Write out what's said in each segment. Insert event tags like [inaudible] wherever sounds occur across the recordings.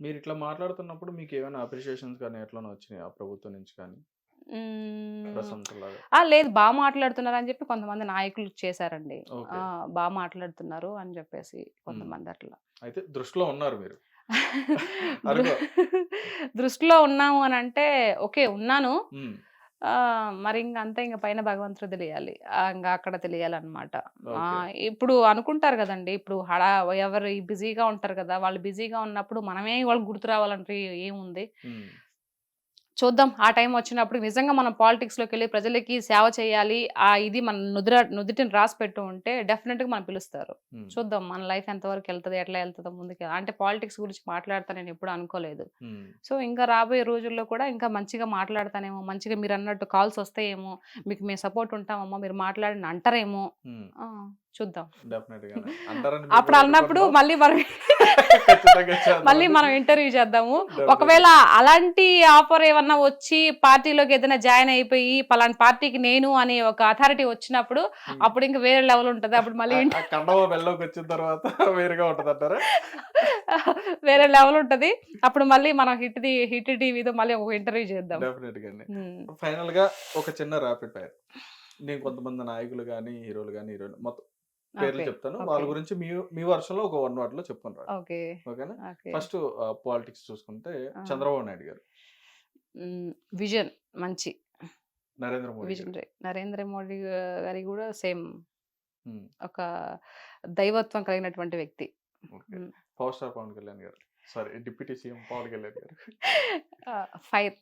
మీరు ఇట్లా మాట్లాడుతున్నప్పుడు మీకు ఏమైనా అప్రిషియేషన్స్ కానీ ఎట్లనో వచ్చినాయి ఆ ప్రభుత్వం నుంచి కానీ? ఆ, లేదు బాగా మాట్లాడుతున్నారు అని చెప్పి కొంతమంది నాయకులు చేశారండి. బాగా మాట్లాడుతున్నారు అని చెప్పేసి కొంతమంది అట్లా. అయితే దృష్టిలో ఉన్నారు మీరు. [laughs] దృష్టిలో ఉన్నాము అని అంటే ఓకే ఉన్నాను. మరి ఇంక అంతే ఇంకా పైన భగవంతుడు తెలియాలి. ఇంకా అక్కడ తెలియాలన్నమాట. ఇప్పుడు అనుకుంటారు కదండి! ఇప్పుడు హడా ఎవరు బిజీగా ఉంటారు కదా! వాళ్ళు బిజీగా ఉన్నప్పుడు మనమే వాళ్ళకి గుర్తు రావాలంటే ఏముంది? చూద్దాం. ఆ టైం వచ్చినప్పుడు నిజంగా మనం పాలిటిక్స్లోకి వెళ్ళి ప్రజలకి సేవ చేయాలి. ఆ ఇది మన నుదుర నుదుటిని రాసి పెట్టు ఉంటే డెఫినెట్గా మనం పిలుస్తారు. చూద్దాం మన లైఫ్ ఎంతవరకు వెళ్తుంది ఎట్లా వెళ్తుందో ముందుకు అంటే పాలిటిక్స్ గురించి మాట్లాడతా నేను ఎప్పుడు అనుకోలేదు. సో ఇంకా రాబోయే రోజుల్లో కూడా ఇంకా మంచిగా మాట్లాడతానేమో మంచిగా మీరు అన్నట్టు కాల్స్ వస్తాయేమో మీకు మేము సపోర్ట్ ఉంటామమ్మా మీరు మాట్లాడిన అంటారేమో. చూద్దాం అప్పుడు అన్నప్పుడు. మళ్ళీ మనం. [laughs] మళ్ళీ మనం ఇంటర్వ్యూ చేద్దాము. ఒకవేళ అలాంటి ఆఫర్ ఏమన్నా వచ్చి పార్టీలోకి ఏదైనా జాయిన్ అయిపోయి పలాంటి పార్టీకి నేను అనే ఒక అథారిటీ వచ్చినప్పుడు ఉమ్. అప్పుడు ఇంకా వేరే లెవెల్ ఉంటది అప్పుడు మళ్ళీ వచ్చిన తర్వాత [laughs] వేరుగా ఉంటది అంటారా [laughs] వేరే లెవెల్ ఉంటది అప్పుడు మళ్ళీ మనం హిట్ ది హిట్ టీవీతో మళ్ళీ ఒక ఇంటర్వ్యూ చేద్దాం. ఫైనల్గా ఒక చిన్న ర్యాపిడ్ ఫైర్ నేను కొంతమంది నాయకులు కానీ హీరోలు కానీ హీరోలు మొత్తం పేర్లు చెప్తాను. వాళ్ళ గురించి మీ మీ వర్షంలో ఒక వన్ వర్డ్లో చెప్పుకుని రా ఓకేనా? ఓకే. ఫస్ట్ పాలిటిక్స్ చూసుకుంటే. చంద్రబాబు నాయుడు గారు. విజన్ మంచి. నరేంద్ర మోడీ. విజన్ నరేంద్ర మోడీ గారి కూడా సేమ్. ఒక దైవత్వం కలిగినటువంటి వ్యక్తి. Power star Pawan Kalyan garu. Sorry deputy CM Pawan Kalyan garu. Fire.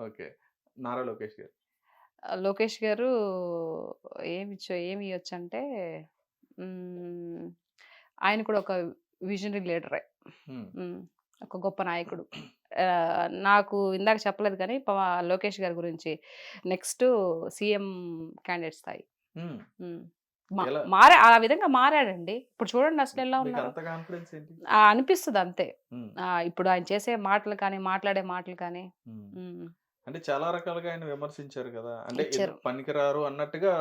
Okay. Nara Lokesh గారు. లోకేష్ గారు ఏమి ఏమి ఇవ్వచ్చు అంటే మ్మ్, ఆయన కూడా ఒక విజనరీ లీడరే. ఒక గొప్ప నాయకుడు. నాకు ఇందాక చెప్పలేదు కానీ లోకేష్ గారి గురించి నెక్స్ట్ సీఎం క్యాండిడేట్ స్థాయి? మారా ఆ విధంగా మారాడండి. ఇప్పుడు చూడండి అసలు ఎలా ఉన్నారు. ఆ, అనిపిస్తుంది అంతే ఇప్పుడు ఆయన చేసే మాటలు కానీ మాట్లాడే మాటలు కానీ. అంటే చాలా రకాలుగా ఆయన విమర్శించారు కదా! అంటే. పనికిరారు అన్నట్టుగా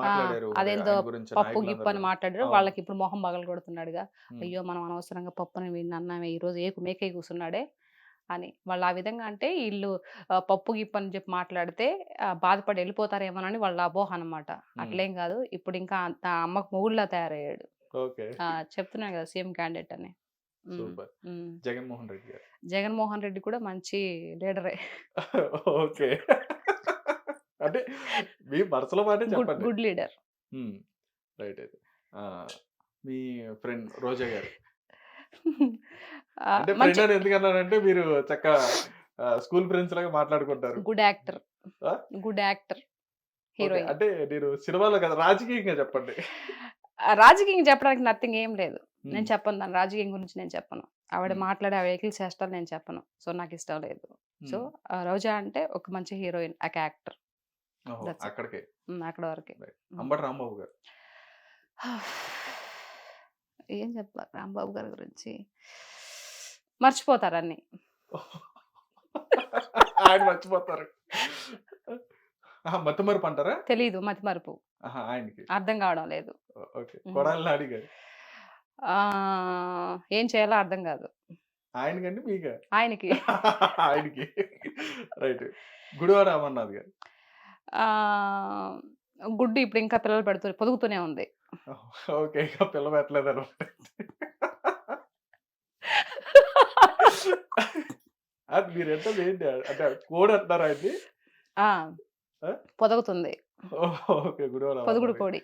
మాట్లాడారు అదేందో పప్పు గిప్పు అని. మాట్లాడారు. వాళ్ళకి ఇప్పుడు మొహం పగలు కొడుతున్నాడుగా. అయ్యో! మనం అనవసరంగా పప్పుని వీడిని అన్నామే ఈరోజు ఏకు మేకే కూర్చున్నాడే అని. వాళ్ళు ఆ విధంగా అంటే వీళ్ళు పప్పు గిప్పు అని చెప్పి మాట్లాడితే బాధపడి వెళ్ళిపోతారేమోనని వాళ్ళ అపోహ అనమాట అట్లేం కాదు. ఇప్పుడు ఇంకా అమ్మకు మొగుళ్ళ తయారయ్యాడు. చెప్తున్నాను కదా! సీఎం క్యాండిడేట్ అని. సూపర్. జగన్మోహన్ రెడ్డి గారు. జగన్మోహన్ రెడ్డి కూడా మంచి లీడరే. ఓకే. అంటే మీ మనసులో మాటే చెప్పండి. Good leader. రైట్ అయితే. ఆ, మీ ఫ్రెండ్ రోజా గారు. అంటే ఫ్రెండ్ అని ఎందుకన్నానంటే మీరు చక్క స్కూల్ ఫ్రెండ్స్ లాగా మాట్లాడుకుంటారు. Good actor? Good actor heroine. అంటే నేను సినిమాలో కదా రాజకీయంగా చెప్పండి. రాజకీయం చెప్పడానికి నథింగ్ ఏం లేదు. నేను చెప్పను. దాని రాజకీయం గురించి నేను చెప్పను. ఆవిడ. మాట్లాడే ఆ వెహికల్ చేష్టాలు నేను చెప్పను. సో నాకు ఇష్టం లేదు. సో ఆ రోజా అంటే ఒక మంచి హీరోయిన్ ఒక యాక్టర్. ఓహో, that's it. అక్కడికే. అక్కడ వరకే. అంబటి రాంబాబు గారు. [sighs] ఏం చెప్పాలి రాంబాబు గారి గురించి? మర్చిపోతారు అన్ని. [laughs] ఆయన మర్చిపోతారు. ఆహా, మత్తుమరుపు అంటారా? తెలీదు. మతి మరుపు ఆహా, ఆయనకి. అర్థం కావడం లేదు. ఏం చేయాలో అర్థం కాదు. ఆయనకండి మీక? ఆయనకి. [laughs] ఆయనకి. రైట్. గుడివాడ అమర్నాథ్ గారు ఆ, గుడ్డు ఇప్పుడు ఇంకా పిల్లలు పెడుతూ పొదుగుతూనే ఉంది. ఓకే. ఇక పిల్ల పెట్టలేదు అనమాట అది మీరు ఎంత ఏంటి? అంటే కోడి ఆ, ఆ? పొదుగుతుంది. ఓకే. గుడివాడ పొదుగుడు. కోడి.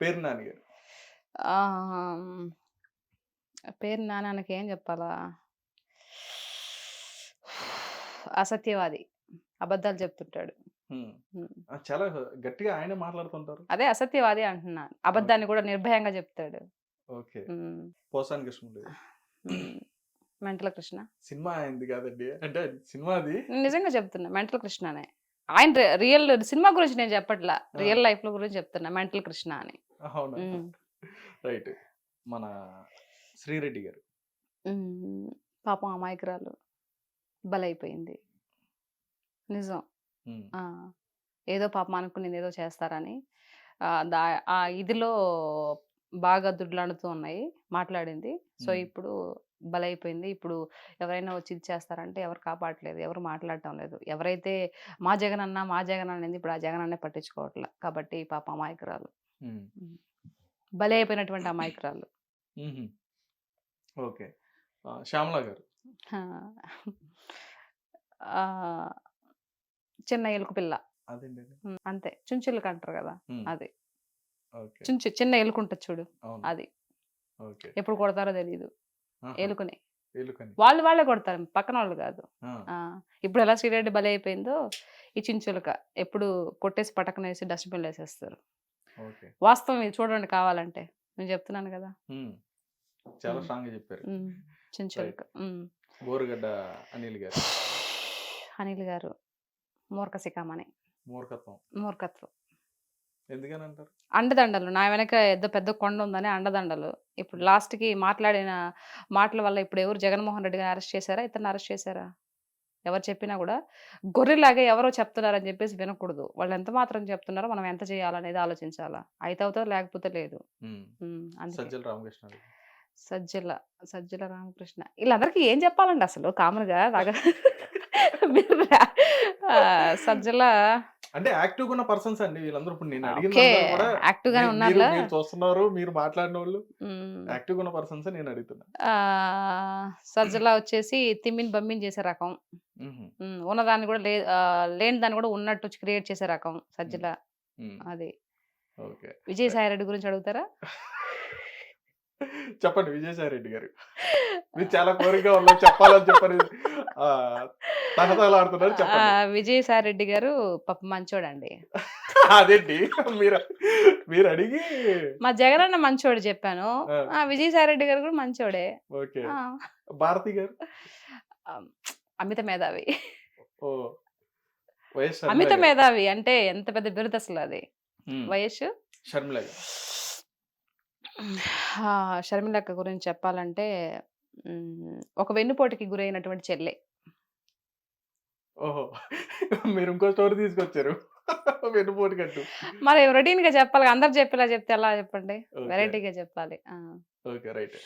పేరు నాని గారు ఆ, పేరు నాన్నకి ఏం చెప్పాలా? అసత్యవాది. అబద్ధాలు చెప్తుంటాడు. హ్మ్. ఉమ్. ఆ, చాలా గట్టిగా ఆయన మాట్లాడుతుంటారు. అదే అసత్యవాది అంటున్నాను. అబద్ధాన్ని కూడా నిర్భయంగా చెప్తాడు. Okay. Posani. Mental Krishna. Cinema అయింది కాదండి. అంటే సినిమా అది నిజంగా చెప్తున్నా. మెంటల్ కృష్ణనే. ఆయన రి- రియల్ సినిమా గురించి నేను చెప్పట్లా. రియల్ లైఫ్లో గురించి చెప్తున్నా. మెంటల్ కృష్ణ అని. అవునా. రైట్. మన శ్రీరెడ్డి గారు. ఉమ్, పాపం అమాయకురాలు. బలైపోయింది. నిజం. ఉమ్, ఆ, ఏదో పాపం అనుకునేది ఏదో చేస్తారని. ఆ, దా- ఆ ఇదిలో బాగా దుడ్లాడుతూ ఉన్నాయి మాట్లాడింది. సో మ్మ్. ఇప్పుడు బలైపోయింది. ఇప్పుడు ఎవరైనా వచ్చి ఇది చేస్తారంటే ఎవరు కాపాడట్లేదు ఎవరు మాట్లాడటం లేదు. ఎవరైతే మా జగన్ అన్న మా జగన్ అనేది ఇప్పుడు ఆ జగన్ అన్నే పట్టించుకోవట్లే. కాబట్టి పాప అమాయకురాలు. ఉమ్, బలి అయిపోయినటువంటి అమాయకురాలు. ఓకే. శ్యామల గారు. చిన్న ఎలుక పిల్ల. అంతే. చుంచులకి అంటారు కదా అది. చుంచు చిన్న ఎలుక ఉంటుంది చూడు అది. ఎప్పుడు కొడతారో తెలియదు ఎలుకని. వాళ్ళు వాళ్ళే కొడతారు పక్కన వాళ్ళు కాదు ఇప్పుడు ఎలా శ్రీరెడ్డి బలి అయిపోయిందో ఈ చించులక. ఎప్పుడు కొట్టేసి పటకన వేసి డస్ట్బిన్లో వేసేస్తారు. వాస్తవం ఇది చూడండి కావాలంటే. నేను చెప్తున్నాను కదా. చాలా. స్ట్రాంగ్ చెప్పారు. చించులక. బోరుగడ్డ అనిల్ గారు. అనిల్ గారు. మూర్ఖ శిఖామణి మూర్ఖత్వం. మూర్ఖత్వం. ఎందుకని అంటారు అండదండలు. నా వెనక పెద్ద పెద్ద కొండ ఉందని అండదండలు. ఇప్పుడు లాస్ట్కి మాట్లాడిన మాటల వల్ల ఇప్పుడు ఎవరు జగన్మోహన్ రెడ్డి గారిని అరెస్ట్ చేశారా? ఇతను అరెస్ట్ చేశారా? ఎవరు చెప్పినా కూడా గొర్రెలాగే ఎవరో చెప్తున్నారని చెప్పేసి వినకూడదు. వాళ్ళు ఎంత మాత్రం చెప్తున్నారో మనం ఎంత చేయాలనేది ఆలోచించాలా? అయితే అవుతుంది? లేకపోతే లేదు. సజ్జల రామకృష్ణ. సజ్జల సజ్జల రామకృష్ణ. వీళ్ళందరికీ ఏం చెప్పాలండి అసలు? కామన్గా [laughs] [laughs] ఆ, సజ్జల అంటే యాక్టివ్ ఉన్న పర్సన్స్ అండి వీళ్ళందరూ. ఇప్పుడు నేను అడిగిన కూడా యాక్టివ్ గానే మీరు- ఉన్నారులా మీరు చూస్తున్నారు మీరు మాట్లాడిన వాళ్ళు. యాక్టివ్ ఉన్న పర్సన్స్ నేను అడుగుతున్నా. ఆ, సజ్జల వచ్చేసి తిమ్మిని బమ్మిని చేసే రకం. ఉన్నదాన్ని కూడా లేని దాన్ని కూడా ఉన్నట్టు క్రియేట్ చేసే రకం సజ్జల అది. ఓకే. విజయసాయి రెడ్డి గురించి అడుగుతారా? [laughs] చెప్పండి విజయసాయి రెడ్డి గారు. మీరు చాలా కోరికగా ఉన్నా చెప్పాలని చెప్పని ఆ, చెప్పండి. విజయసాయి రెడ్డి గారు పాప మంచోడండి. అదేంటి? మీరు మీరు అడిగి మా జగనన్న మంచోడు చెప్పాను. విజయసాయి రెడ్డి గారు కూడా మంచోడే. ఓకే. భారతి గారు? అమిత మేధావి. ఓ అమిత. మేధావి అంటే ఎంత పెద్ద బిరుదు అసలు అది వయస్సు షర్మిల షర్మిలక్క గురించి చెప్పాలంటే ఒక వెన్నుపోటుకి గురైనటువంటి చెల్లె. ఓహో! మీరు ఇంకో స్టోరీ తీసుకొచ్చారు. మరి రొటీన్గా చెప్పాలి అందరు చెప్పేలా చెప్తే ఎలా చెప్పండి. వెరైటీగా చెప్పాలి. Okay right.